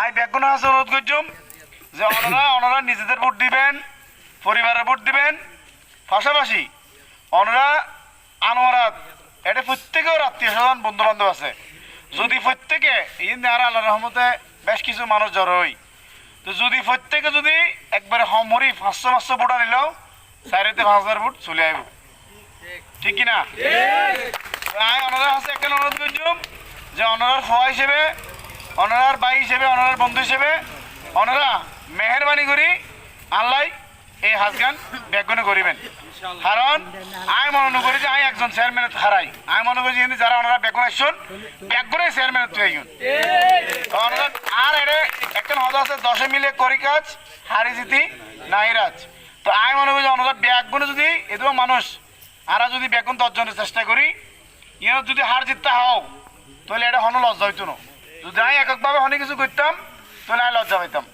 I ব্যাগুন হাসে অনুরোধ করছুম যে ওনারা ওনারা নিজেদের ভোট দিবেন পরিবারের ভোট দিবেন। পাশাপাশি ওনারা আনোয়ারাত এটা প্রত্যেকেও আত্মীয় স্বজন বন্ধু বান্ধব আছে। যদি প্রত্যেকে ইন আর আল্লাহ রহমতে বেশ কিছু মানুষ জড়ো হই তো যদি প্রত্যেকে যদি একবারে হমরি পাঁচশো পাঁচশো ভোট আনিলেও চারিতে পাঁচ হাজার ভোট চলে আইব। ঠিক কিনা? ওনারা আছে একটা অনুরোধ করছুম যে অনারার ফোয়া হিসেবে অনারার ভাই হিসেবে, অনারার বন্ধু হিসেবে, অনারা মেহরবানি করি, আল্লাহ এই হাজগান ব্যাগুনে করিবেন। কারণ আমি মনে করি যে আমি একজন চেয়ারম্যান হারাই আমি মনে করি যে যারা ওনারা বেগুন আসছেন বেগুনে চেয়ারম্যান তুই আইন আর এরে একটা হদ আছে, দশে মিলে করি কাজ হারি জিতি নাই রাজ তো আমি মনে করি যে ওনারা ব্যাগুনে যদি এদু মানুষ, আরা যদি বেগুন দশজনের চেষ্টা করি ইয়ে যদি হার জিততে হও, তাহলে এটা হনো লজ্জা হইতো না। যদি আমি এককভাবে অনেক কিছু করতাম তাহলে আমি লজ্জা পাইতাম।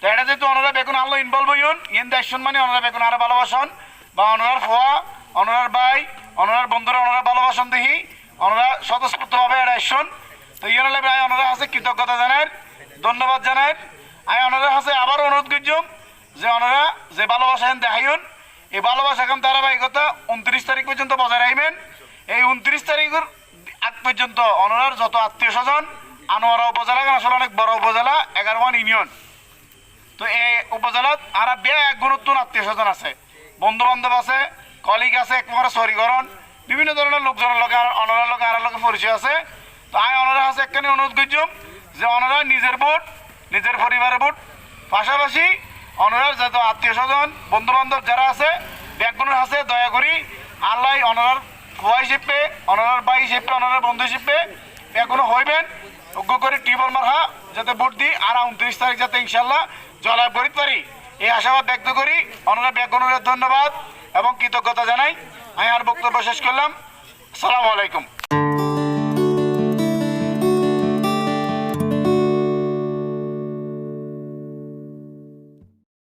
তো এটা যেহেতু ওনারা বেগুন আনলো ইনভলভ হইন ইন দেখছেন মানে ওনারা বেগুন আরও ভালোবাসন, বা ওনার ফোয়া ওনার ভাই ওনার বন্ধুরা ওনারা ভালোবাসন দেখি ওনারা স্বতঃস্ফূর্তভাবে এটা আসছেন তো ইয়ে হলে ভাই ওনারা আছে কৃতজ্ঞতা জানার ধন্যবাদ জানার আমি ওনারা আছে আবার অনুরোধ করছুম যে ওনারা যে ভালোবাসা দেখাইন এই ভালোবাসা এখন ধারাবাহিকতা উনত্রিশ তারিখ পর্যন্ত বজায় রাখবেন এই উনত্রিশ তারিখের আগ পর্যন্ত অনরার যত আত্মীয় স্বজন আনোয়ারা উপজেলা আসলে অনেক বড় উপজেলা এগারো ইউনিয়ন। তো এই উপজেলাত আর বে এক গুরুত্ব আত্মীয় স্বজন আছে। বন্ধু বান্ধব আছে কলিগ আছে একমাত্র সরিকরণ বিভিন্ন ধরনের লোকজনের লগে অনরার লগে আর লগে পরিচয় আছে। তো আমি অনরা আছে একখানে অনুরোধ করছুম যে অনরা নিজের ভোট, নিজের পরিবারের ভোট। পাশাপাশি অনরার যত আত্মীয় স্বজন বন্ধু বান্ধব যারা আছে ব্যাকগুণের আছে, দয়া করি, আল্লাহ অনরার খোয়া হিসেবে অনরার বাই হিসেবে অনরার বন্ধু হিসেবে ব্যাকগুণ হইবেন অজ্ঞ করে টিউবওয়েল মারহা যাতে ভোট দিই, আর উনত্রিশ তারিখ যাতে ইনশাল্লাহ জলায় বরিত পারি। এই আশাবাদ ব্যক্ত করি। অনারা ব্যাকগুণের ধন্যবাদ এবং কৃতজ্ঞতা জানাই। আমি আর বক্তব্য শেষ করলাম। আসসালামু আলাইকুম।